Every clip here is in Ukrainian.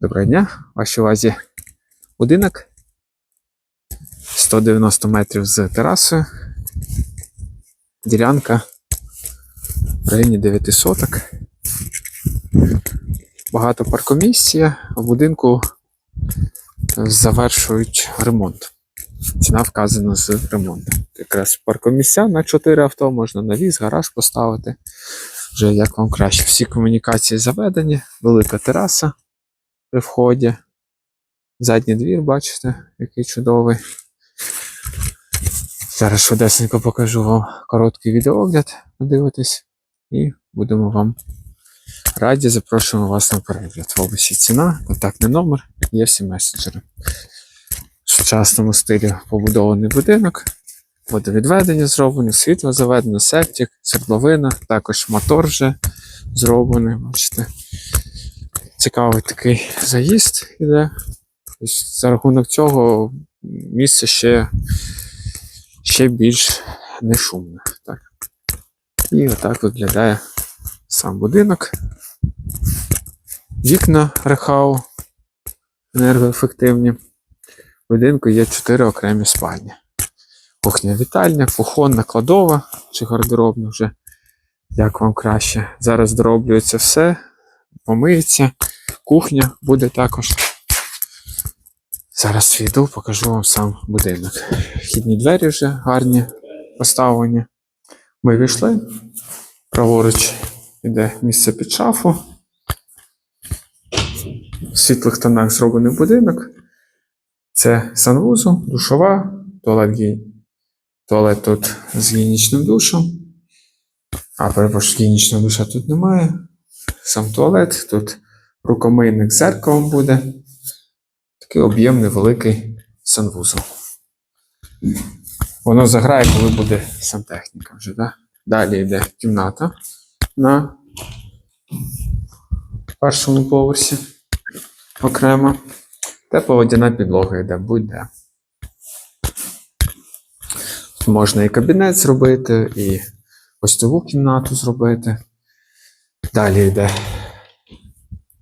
Доброго дня, вашій увазі будинок 190 метрів з терасою. Ділянка в районі 9 соток. Багато паркомісця. В будинку завершують ремонт. Ціна вказана з ремонту. Якраз паркомісця на 4 авто можна навіз, гараж поставити. Вже як вам краще. Всі комунікації заведені, велика тераса при вході. Задній двір, бачите, який чудовий. Зараз швидесенько покажу вам короткий відеоогляд, подивитись, і будемо вам раді. Запрошуємо вас на перегляд. В описі ціна, контактний номер, є всі месенджери. В сучасному стилі побудований будинок, водовідведення зроблено, світло заведено, септик, свердловина, також мотор вже зроблений, бачите цікавий такий заїзд іде. За рахунок цього місце ще, ще більш не шумне. Так. І отак виглядає сам будинок. Вікна рехау енергоефективні. В будинку є 4 окремі спальні. Кухня вітальня, кухонна, кладова чи гардеробна вже, як вам краще. Зараз дороблюється все, помиється. Кухня буде також. Зараз війду, покажу вам сам будинок. Вхідні двері вже гарні поставлені. Ми війшли. Праворуч іде місце під шафу. В світлих тонах зроблений будинок. Це санвузол, душова, туалет, туалет тут з гігієнічним душем. А перепрошую, гігієнічного душа тут немає. Сам туалет, тут рукомийник з зеркалом буде. Такий об'ємний великий санвузол. Воно заграє, коли буде сантехніка вже. Да? Далі йде кімната на першому поверсі окремо. Тепловодяна підлога йде будь-де. Можна і кабінет зробити, і гостьову кімнату зробити. Далі йде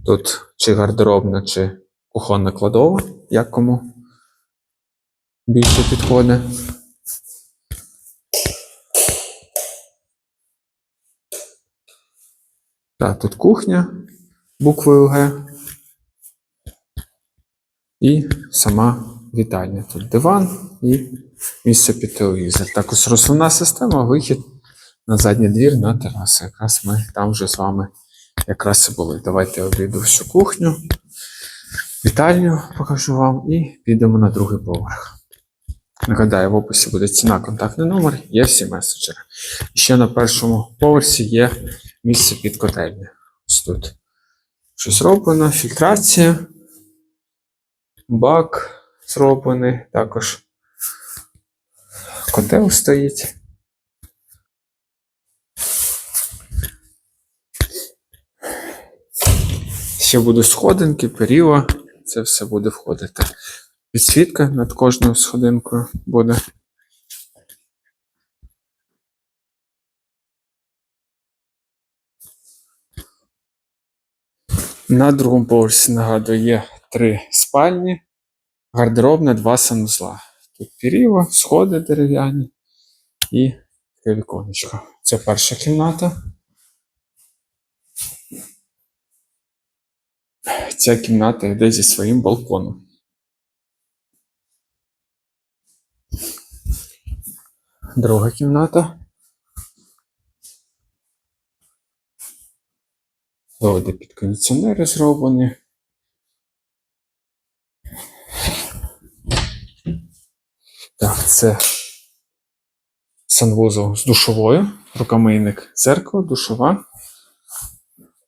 Тут чи гардеробна, чи кухонна кладова, як кому більше підходить. Так, тут кухня буквою Г. І сама вітальня. Тут диван і місце під телевізор. Також розсувна система, вихід на задній двір на терасу. Якраз ми там вже з вами якраз і були. Давайте обійду всю кухню, вітальню покажу вам і підемо на другий поверх. Нагадаю, в описі буде ціна, контактний номер, є всі меседжери. І ще на першому поверсі є місце під котельню. Ось тут щось зроблено, фільтрація, бак зроблений, також котел стоїть. Ще будуть сходинки, перила, це все буде входити. Підсвітка над кожною сходинкою буде. На другому поверсі, нагадую, є три спальні, гардеробна, два санузла. Тут перила, сходи дерев'яні і віконечко. Це перша кімната. Ця кімната йде зі своїм балконом. Друга кімната. Доводи під кондиціонери зроблені. Так, це санвузол з душовою, рукомийник, зеркало, душова,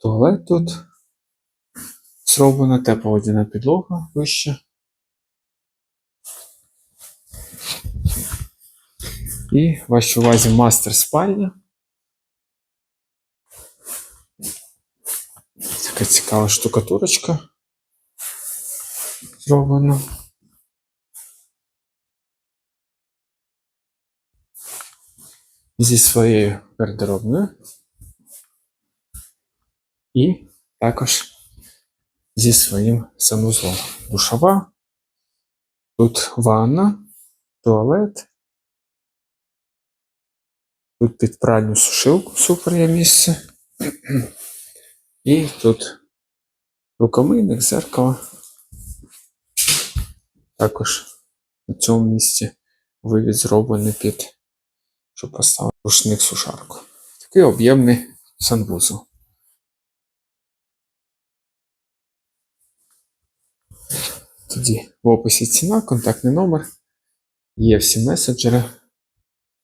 туалет тут. Зроблена тепловодяна підлога вище. І в вашій увазі мастер спальня. Така цікава штукатурочка. Зроблена. Зі своєю гардеробною. І також зі своїм санузлом. Душова, тут ванна, туалет. Тут під пральню сушилку супер є місце. І тут рукомийник, зеркало. Також на цьому місці вивід зроблений під, щоб поставити рушник сушарку. Такий об'ємний санвузол. Тоді в описі ціна, контактний номер. Є всі меседжери.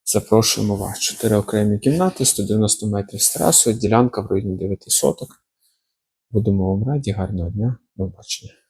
Запрошуємо вас. Чотири окремі кімнати, 190 метрів з терасою, ділянка в районі 9 соток. Будемо вам раді, гарного дня, до побачення.